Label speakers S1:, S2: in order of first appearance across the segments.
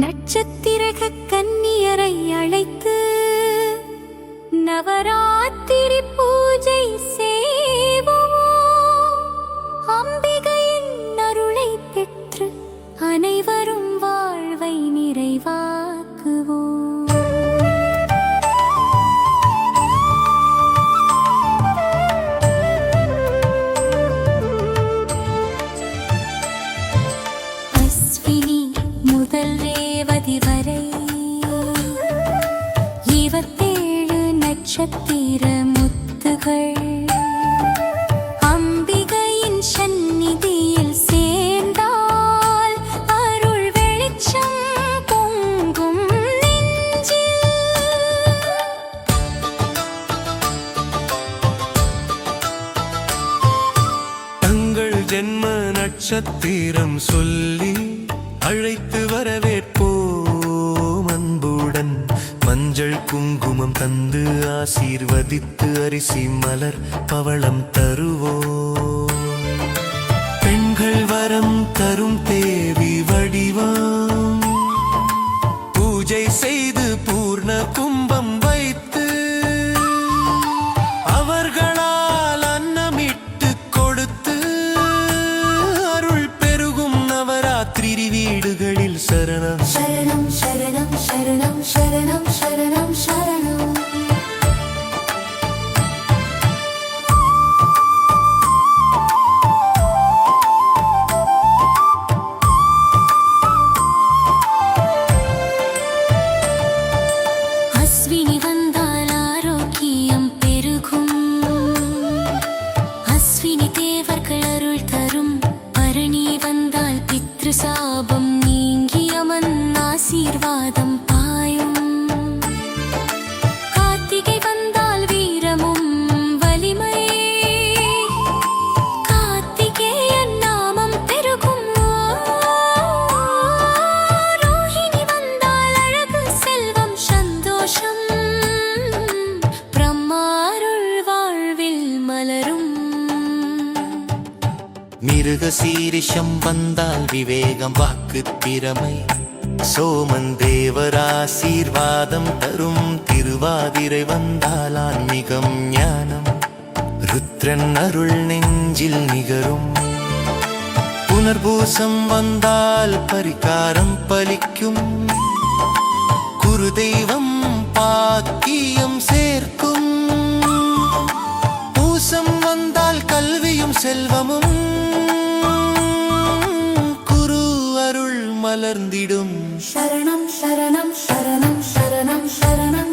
S1: நட்சத்திரக கன்னியரை அழைத்து நவராத்திரி நட்சத்திர முத்துகள். அம்பிகையின் சந்நிதியில் சேர்ந்தால் அருள் வெளிச்சம் பொங்கும்
S2: தங்கள் ஜென்ம நட்சத்திரம் சொல்லி அழைத்து வரவேற்போம். மஞ்சள் குங்குமம் தந்து ஆசீர்வதித்து அரிசி மலர் பவளம் தருவோம். மிருக சீரிஷம் வந்தால் விவேகம் வாக்கு திறமை. சோமன் தேவராசீர்வாதம் தரும் திருவாதிரை வந்தால் ஆன்மீகம் ஞானம். ருத்ரன் அருள் நெஞ்சில் நிகரும். புனர்பூசம் வந்தால் பரிகாரம் பலிக்கும். குரு தெய்வம் பாக்கியம் சேர்க்கும். பூசம் வந்தால் கல்வியும் செல்வமும். மலர்ந்திடும்.
S1: சரணம் சரணம் சரணம் சரணம் சரணம்.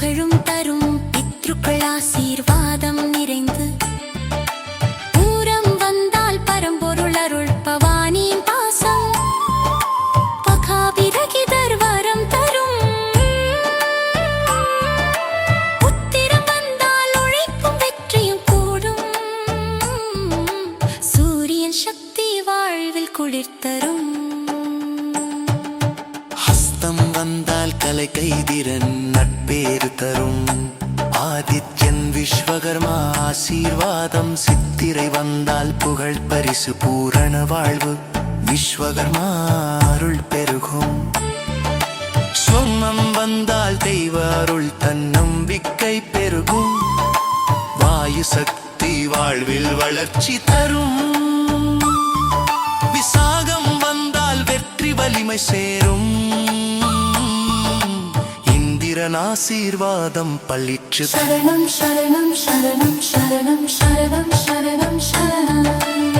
S1: புகழும் தரும் பித்ருக்கள் ஆசீர்வாதம் நிறைந்து. பூரம் வந்தால் பரம்பொருள் அருள் பவானியின் பாசம். பகாபிரகிதர் வரம் தரும். உத்திரம் வந்தால் உழைப்பும் வெற்றியும் கூடும். சூரியன் சக்தி வாழ்வில் குளிர் தரும்.
S2: மாலை கைதிரன் நட்பேறு தரும். ஆதித்யன் விஸ்வகர்மா ஆசீர்வாதம் சித்திரை வந்தால் புகழ் பரிசு பூரண வாழ்வு. விஸ்வகர்மா அருள் பெருகும். சொர்ணம் வந்தால் தெய்வ அருள் தன் நம்பிக்கை பெருகும். வாயு சக்தி வாழ்வில் வளர்ச்சி தரும். விசாகம் வந்தால் வெற்றி வலிமை சேரும். இந்திரன் ஆசீர்வாதம் பளிச்சு
S1: சரணம் சரணம் சரணம் சரணம் சரணம் சரணம் சரணம்.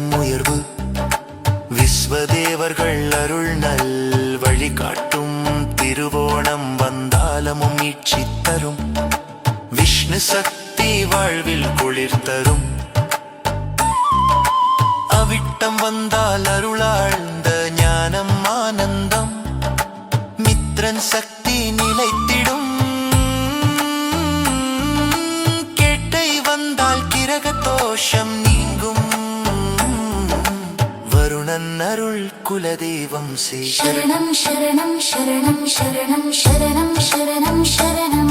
S1: விஸ்வதேவர்கள் அருள் நல் வழிகாட்டும். திருவோணம் வந்தாலமும் மீட்சி தரும். விஷ்ணு சக்தி வாழ்வில் குளிர் தரும்.
S2: அவிட்டம் வந்தால் அருளாழ்ந்த ஞானம் ஆனந்தம். மித்ரன் சக்தி നന്നരുൾ കുലദേവം
S1: ശരണം ശരണം ശരണം ശരണം ശരണം ശരണം ശരണം